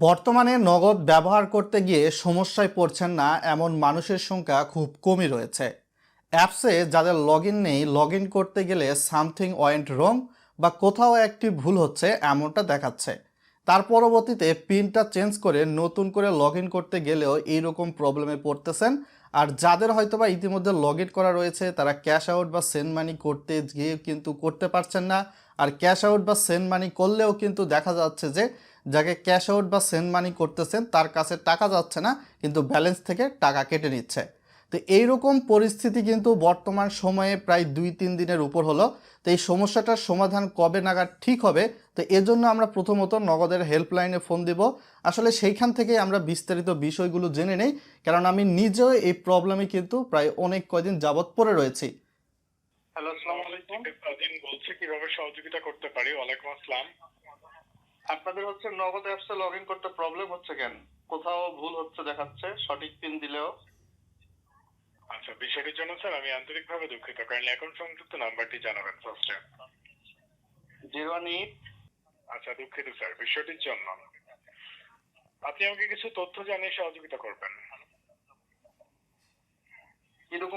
বর্তমানে নগদ ব্যবহার করতে গিয়ে সমস্যায় পড়ছেন না, এমন মানুষের সংখ্যা খুব কমই রয়েছে। অ্যাপসে যাদের লগ নেই লগ করতে গেলে সামথিং ওয়েন্ট রং বা কোথাও একটি ভুল হচ্ছে এমনটা দেখাচ্ছে। তার পরবর্তীতে পিনটা চেঞ্জ করে নতুন করে লগ করতে গেলেও এইরকম প্রবলেমে পড়তেছেন। আর যাদের হয়তোবা ইতিমধ্যে লগ করা রয়েছে, তারা ক্যাশ আউট বা সেন্ড মানি করতে গিয়ে কিন্তু করতে পারছেন না। আর ক্যাশ আউট বা সেন্ড মানি করলেও কিন্তু দেখা যাচ্ছে যে যাকে ক্যাশ আউট বা সেন্ড মানি করতেছেন তার কাছে টাকা যাচ্ছে না কিন্তু ব্যালেন্স থেকে টাকা কেটে নিচ্ছে। তো এইরকম পরিস্থিতি কিন্তু বর্তমান সময়ে প্রায় দুই তিন দিনের উপর হলো। তো এই সমস্যাটার সমাধান কবে নাগাদ ঠিক হবে? তো এজন্য আমরা প্রথমত নগদের হেল্পলাইনে ফোন দিব। আসলে সেইখান থেকে আমরা বিস্তারিত বিষয়গুলো জেনে নেই কারণ আমি নিজেও এই প্রবলেমে কিন্তু প্রায় অনেক কয়দিন যাবৎ পড়ে রয়েছি। হ্যালো আসসালামু আলাইকুম। বলছে কীভাবে সহযোগিতা করতে পারি? ওয়ালাইকুম আসসালাম। আপনাদের হচ্ছে নগদ অ্যাপসে লগ ইন করতে প্রবলেম হচ্ছে কেন? কোথাও ভুল হচ্ছে দেখাচ্ছে সঠিক পিন দিলেও? আচ্ছা বিষয়টির জন্য স্যার আমি আন্তরিকভাবে দুঃখিত কারণ এখন সংযুক্ত নাম্বারটি জানাবেন ফার্স্টে জিরো এইট। আচ্ছা দুঃখিত স্যার বিষয়টির জন্য। আপনি আমাকে কিছু তথ্য জানিয়ে সহযোগিতা করবেন।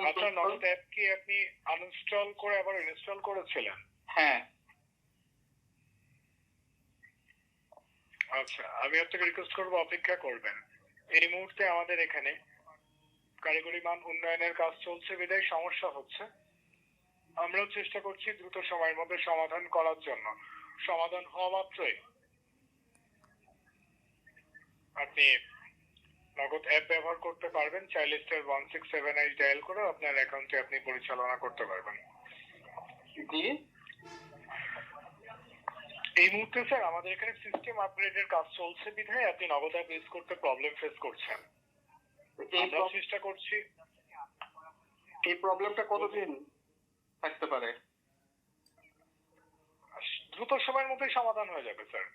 আপনার নগদ অ্যাপ কি আপনি আনইনস্টল করে আবার ইনস্টল করেছিলেন? হ্যাঁ। আচ্ছা আমি আপনাকে রিকোয়েস্ট করব, অপেক্ষা করবেন। এই মুহূর্তে আমাদের এখানে কারিগরি মান উন্নয়নের কাজ চলছে, বিদায়। সমস্যা হচ্ছে। আমরাও চেষ্টা করছি দ্রুত সময়ের মধ্যে সমাধান করার জন্য। সমাধান হওয়া মাত্রই। আপনি নগদ অ্যাপ ব্যবহার করতে পারবেন। চাইলে star one six seven eight dial করে আপনার অ্যাকাউন্টে আপনি পরিচালনা করতে পারবেন। জি। এই মুহূর্তে স্যার আমাদের এখানে সিস্টেম আপগ্রেডের কাজ চলছে বিধায় আপনি নগদ অ্যাপ ইউজ করতে প্রবলেম ফেস করছেন। আমরা চেষ্টা করছি। এই প্রবলেমটা কতদিন থাকতে পারে? দ্রুত সময়ের মধ্যেই সমাধান হয়ে যাবে স্যার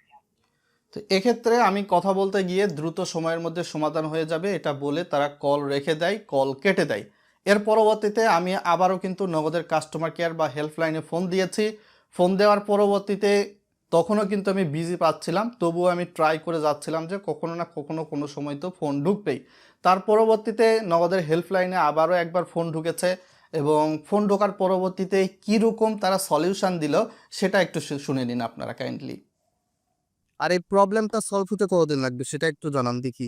তো এক্ষেত্রে আমি কথা বলতে গিয়ে দ্রুত সময়ের মধ্যে সমাধান হয়ে যাবে এটা বলে তারা কল রেখে দেয় কল কেটে দেয়। এর পরবর্তীতে আমি আবারও কিন্তু নগদের কাস্টমার কেয়ার বা হেল্পলাইনে ফোন দিয়েছি। ফোন দেওয়ার পরবর্তীতে তখনও কিন্তু আমি বিজি পাচ্ছিলাম তবুও আমি ট্রাই করে যাচ্ছিলাম যে কখনো না কখনো কোনো সময় তো ফোন ঢুকবেই। তার পরবর্তীতে নগদের হেল্পলাইনে আবারও একবার ফোন ঢুকেছে এবং ফোন ঢোকার পরবর্তীতে কীরকম তারা সলিউশন দিল সেটা একটু শুনে নিন আপনারা কাইন্ডলি আর এই প্রবলেমটা সলভ হতে কতদিন লাগবে সেটা একটু জানান দেখি।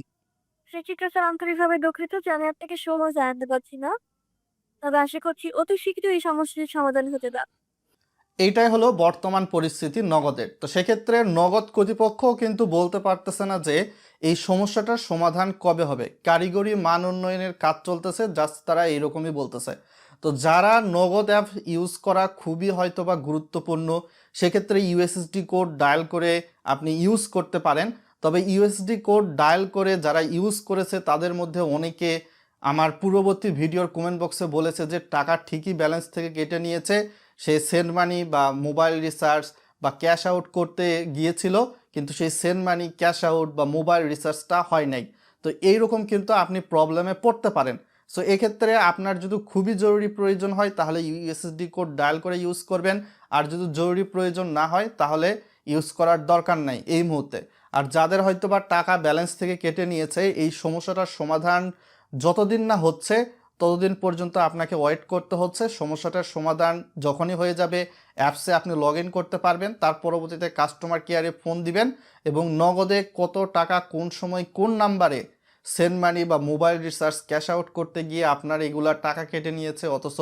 সেক্ষেত্রে স্যার আন্তরিকভাবে দুঃখিত যে আমি আপনাকে সময় জানাতে পারছি না। তবে আশা করছি অতি শীঘ্রই এই সমস্যার সমাধান হতে দাও এইটাই হলো বর্তমান পরিস্থিতি নগদের। তো সেক্ষেত্রে নগদ কর্তৃপক্ষ কিন্তু বলতে পারতেছে না যে এই সমস্যাটার সমাধান কবে হবে। কারিগরি মান উন্নয়নের কাজ চলতেছে, জাস্ট তারা এইরকমই বলতেছে। তো যারা নগদ অ্যাপ ইউজ করা খুবই হয়তো বা গুরুত্বপূর্ণ, সেক্ষেত্রে ইউএসএসডি কোড ডায়াল করে আপনি ইউজ করতে পারেন। তবে ইউএসডি কোড ডায়াল করে যারা ইউজ করেছে, তাদের মধ্যে অনেকে আমার পূর্ববর্তী ভিডিওর কমেন্ট বক্সে বলেছে যে, টাকা ঠিকই ব্যালেন্স থেকে কেটে নিয়েছে। সে সেন্ড মানি বা মোবাইল রিচার্জ বা ক্যাশ আউট করতে গিয়েছিল, কিন্তু সেই সেন্ড মানি, ক্যাশ আউট বা মোবাইল রিচার্জটা হয় নাই। তো এইরকম কিন্তু আপনি প্রবলেমে পড়তে পারেন। সো এক্ষেত্রে আপনার যদি খুবই জরুরি প্রয়োজন হয়, তাহলে ইউএসএসডি কোড ডায়াল করে ইউজ করবেন। আর যদি জরুরি প্রয়োজন না হয়, তাহলে ইউজ করার দরকার নাই এই মুহূর্তে। আর যাদের হয়তো বা টাকা ব্যালেন্স থেকে কেটে নিয়েছে, এই সমস্যাটার সমাধান যতদিন না হচ্ছে ততদিন পর্যন্ত আপনাকে ওয়েট করতে হচ্ছে। সমস্যাটার সমাধান যখনই হয়ে যাবে অ্যাপসে আপনি লগ করতে পারবেন। তার পরবর্তীতে কাস্টমার কেয়ারে ফোন দিবেন এবং নগদে কত টাকা, কোন সময়, কোন নাম্বারে সেন্ড মানি বা মোবাইল রিচার্জ ক্যাশ আউট করতে গিয়ে আপনার এগুলা টাকা কেটে নিয়েছে, অথচ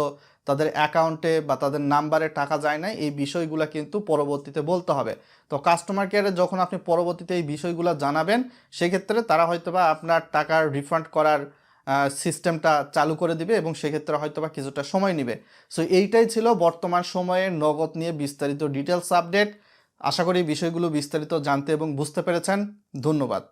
তাদের অ্যাকাউন্টে বা তাদের নাম্বারে টাকা যায় না এই বিষয়গুলো কিন্তু পরবর্তীতে বলতে হবে। তো কাস্টমার কেয়ারে যখন আপনি পরবর্তীতে এই বিষয়গুলো জানাবেন, সেক্ষেত্রে তারা হয়তোবা আপনার টাকার রিফান্ড করার সিস্টেমটা চালু করে দিবে এবং সেক্ষেত্রে হয়তোবা কিছুটা সময় নেবে। সো এইটাই ছিল বর্তমান সময়ে নগদ নিয়ে বিস্তারিত ডিটেলস আপডেট আশা করি বিষয়গুলো বিস্তারিত জানতে এবং বুঝতে পেরেছেন। ধন্যবাদ।